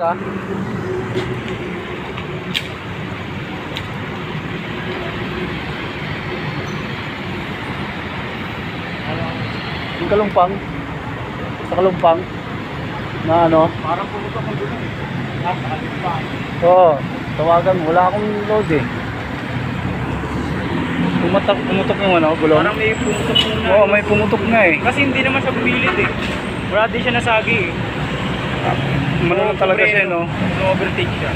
Ka? Yung kalumpang? Sa kalumpang? Na ano? Parang pumutok ang gulong eh. Nasa kalipa. Oo, tawagan mo. Wala akong load eh. Pumatak, pumutok yung ano, gulong? Parang may pumutok muna. Oo, may pumutok nga eh. Kasi hindi naman siya bumilit eh. Wala din siya nasagi eh. Lang talaga siya, no? No-overtake siya.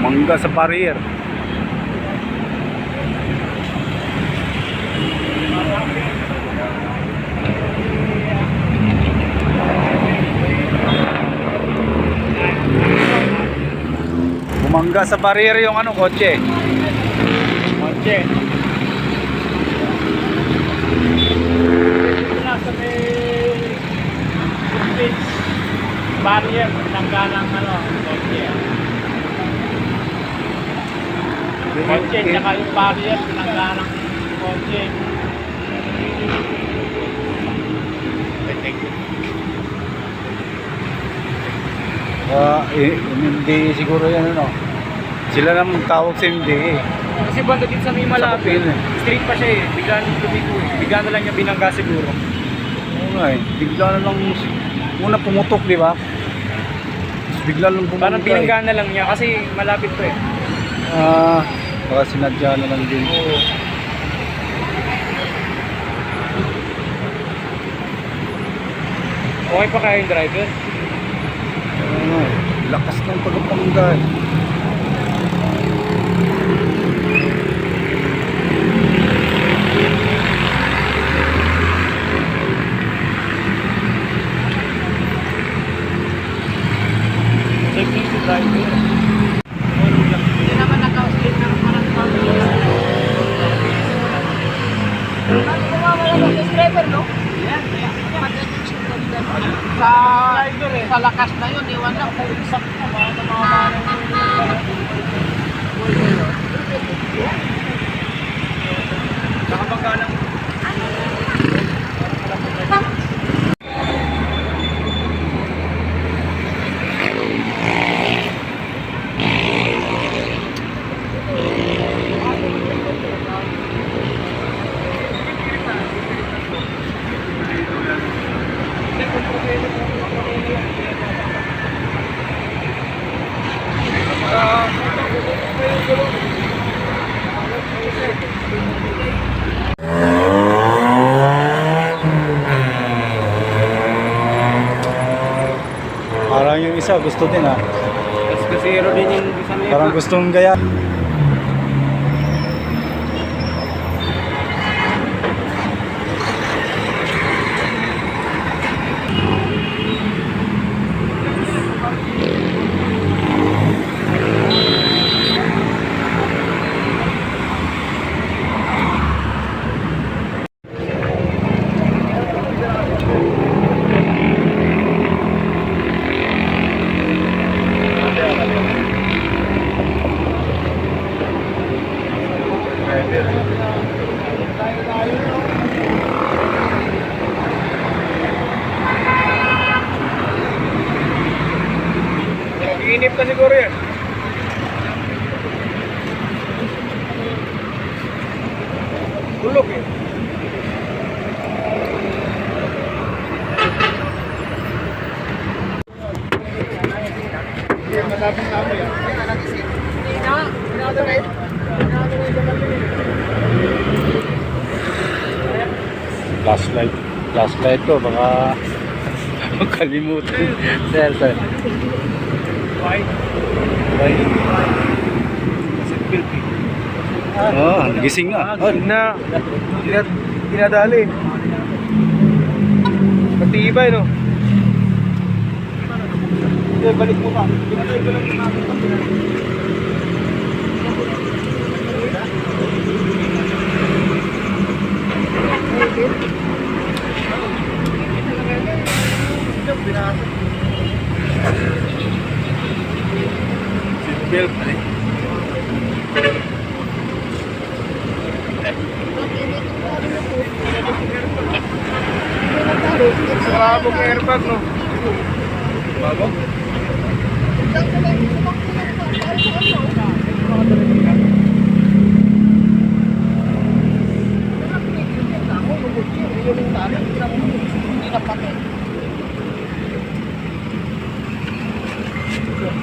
Mangga sa barrier. Bumangga sa barrier yung ano, kotse. Kotse. Nasa may footbridge barrier nanggalang ano, kotse. Kotse, tsaka yung barrier nanggalang kotse. Eh, hindi siguro yan ano. Sila naman tawag sa hindi eh. Kasi banda din sa may malapit. Sa kapil eh. Street pa siya eh. Bigla nang lumigo eh. Bigla na lang niya binangga siguro. Oo nga eh. Bigla na lang, una pumutok, di ba? Tapos bigla lang bumangga Parang binangga na lang niya kasi malapit to eh. Ah, baka sinadya na lang din. Oo. Okay pa kaya yung driver? Oo nga eh. Lakas ng pagpapangga eh. Safety to driver. Hindi naman naka-slip ng parang Ano mawawala ng subscriber, no? Yan, Sa, sa lakas na yun, iwan lang kung isak na ba, ano mawawala Nakabangga ng Parang yung isa gusto din ah. Tapos kasi zero din yung isa na yun. Parang gustong gaya. Iinip ka siguro yan. Tulog eh. Flashlight. Flashlight ko, baka makalimutan. Sir, sir. Why? Bye. Seatbelt eh. Oh, gising nga. Oh, na. Dinadali. Matibay no. Hindi, balik mo pa. Pinatay ko lang yung natin. Seatbelt. Sabog airbag, no? Bago?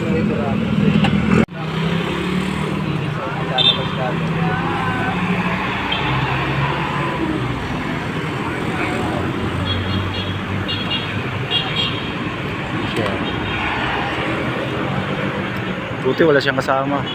Hindi na Buti wala siyang kasama.